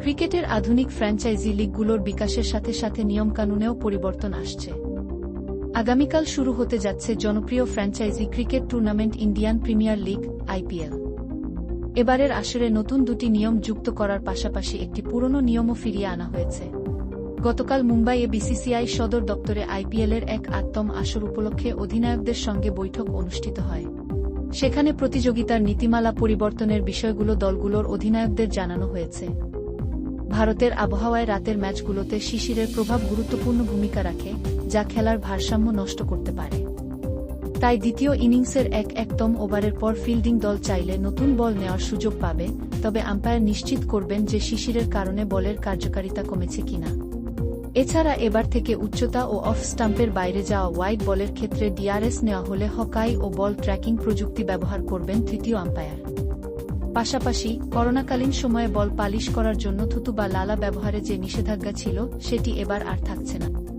ক্রিকেটের আধুনিক ফ্র্যাঞ্চাইজি লিগগুলোর বিকাশের সাথে সাথে নিয়মকানুনেও পরিবর্তন আসছে। আগামীকাল শুরু হতে যাচ্ছে জনপ্রিয় franchise cricket tournament Indian Premier League, IPL. এবারের আসরে নতুন দুটি নিয়ম যুক্ত করার পাশাপাশি একটি পুরনো নিয়মও ফিরিয়ে আনা হয়েছে। গতকাল মুম্বাইয়ে বিসিসিআই সদর দপ্তরে আইপিএলের এক আত্মম আসর উপলক্ষে অধিনায়কদের সঙ্গে বৈঠক অনুষ্ঠিত হয়। সেখানে প্রতিযোগিতার নীতিমালা পরিবর্তনের বিষয়গুলো দলগুলোর অধিনায়কদের জানানো হয়েছে। ভারতের আবহাওয়ায় রাতের ম্যাচগুলোতে শিশিরের প্রভাব গুরুত্বপূর্ণ ভূমিকা রাখে, যা খেলার ভারসাম্য নষ্ট করতে পারে। তাই দ্বিতীয় ইনিংসের এক একতম ওভারের পর ফিল্ডিং দল চাইলে নতুন বল নেওয়ার সুযোগ পাবে, তবে আম্পায়ার নিশ্চিত করবেন যে শিশিরের কারণে বলের কার্যকারিতা কমেছে কিনা। এছাড়া এবার থেকে উচ্চতা ও অফ স্টাম্পের বাইরে যাওয়া ওয়াইড বলের ক্ষেত্রে ডিআরএস নেওয়া হলে হকাই ও বল ট্র্যাকিং প্রযুক্তি ব্যবহার করবেন তৃতীয় আম্পায়ার। পাশাপাশি, করোনাকালীন সময়ে বল পালিশ করার জন্য থুতু বা লালা ব্যবহারে যে নিষেধাজ্ঞা ছিল, সেটি এবার আর থাকছে না।